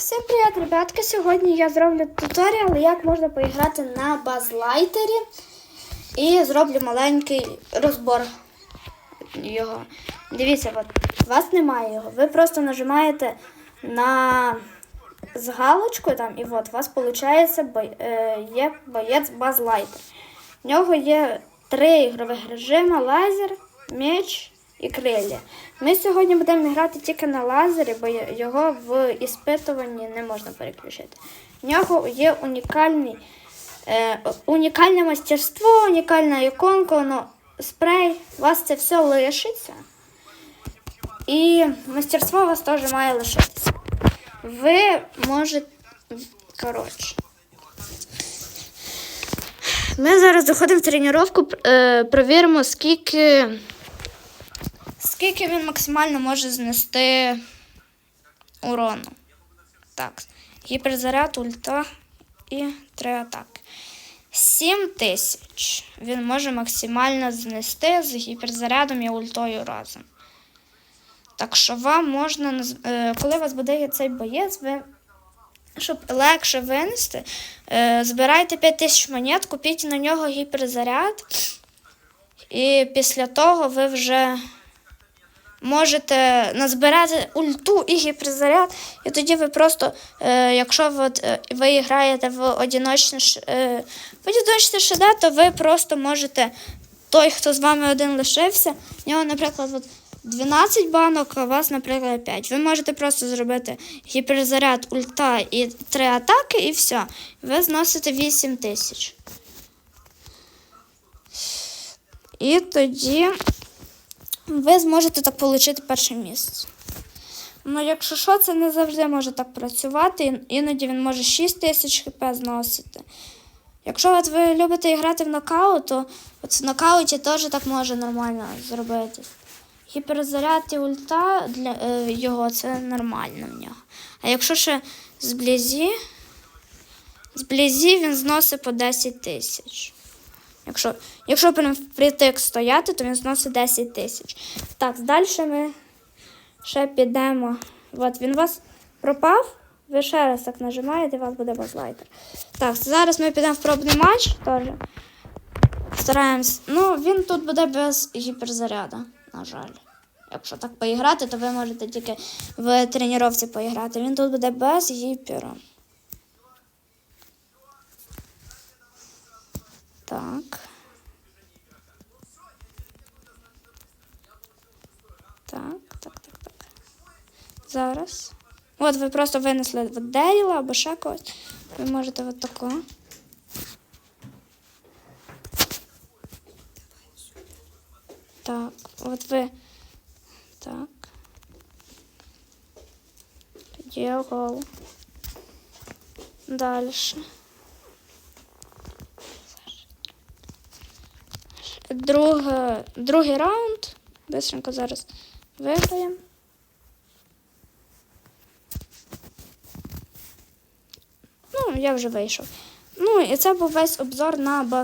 всім привіт, ребятки! Сьогодні я зроблю туторіал, як можна поіграти на базлайтері. І зроблю маленький розбор його. Дивіться, от, у вас немає його. Ви просто нажимаєте на з галочкою там, і от у вас виходить бой, е, є боєць базлайтер. В нього є три ігрових режими: лазер, меч і крилля. Ми сьогодні будемо грати тільки на лазері, бо його в іспитуванні не можна переключити. В нього є унікальний, е, унікальне мастерство, унікальна іконка, воно спрей. У вас це все лишиться. І мастерство у вас теж має лишитися. Ви можете. Коротше. Ми зараз заходимо в тренування, е, провіримо, скільки. Скільки він максимально може знести урону. Так. Гіперзаряд, ульта і три атаки. 7 тисяч він може максимально знести з гіперзарядом і ультою разом. Так що вам можна, е, коли у вас буде цей боєць, ви, щоб легше винести, е, збирайте 5 тисяч монет, купіть на нього гіперзаряд. І після того ви вже можете назбирати ульту і гіперзаряд, і тоді ви просто, е, якщо ви, е, ви граєте в одиночне, ш- е, в то ви просто можете, той, хто з вами один лишився, в нього, наприклад, от 12 банок, а у вас, наприклад, 5. Ви можете просто зробити гіперзаряд, ульта і 3 атаки, і все. Ви зносите 8 тисяч. І тоді ви зможете так отримати перше місце. Ну, якщо що, це не завжди може так працювати. Іноді він може 6 тисяч хп зносити. Якщо от ви любите грати в нокаут, то от в нокауті теж так може нормально зробити. Гіперзаряд і ульта для е, його це нормально в нього. А якщо ще зблизі, зблизі він зносить по 10 тисяч. Якщо, якщо прям впритик стояти, то він зносить 10 тисяч. Так, далі ми ще підемо. От він у вас пропав. Ви ще раз так нажимаєте, у вас буде базлайтер. Так, зараз ми підемо в пробний матч теж. Стараємось. Ну, він тут буде без гіперзаряду, на жаль. Якщо так поіграти, то ви можете тільки в тренувці поіграти. Він тут буде без гіпера. Так. Так, так, так, так. Зараз. От ви просто винесли Дейла або ще когось. Ви можете от тако. Так, от ви. Так. Тоді. Дальше. Друге, другий раунд. Бистренько зараз виграємо. Ну, я вже вийшов. Ну, і це був весь обзор на баз.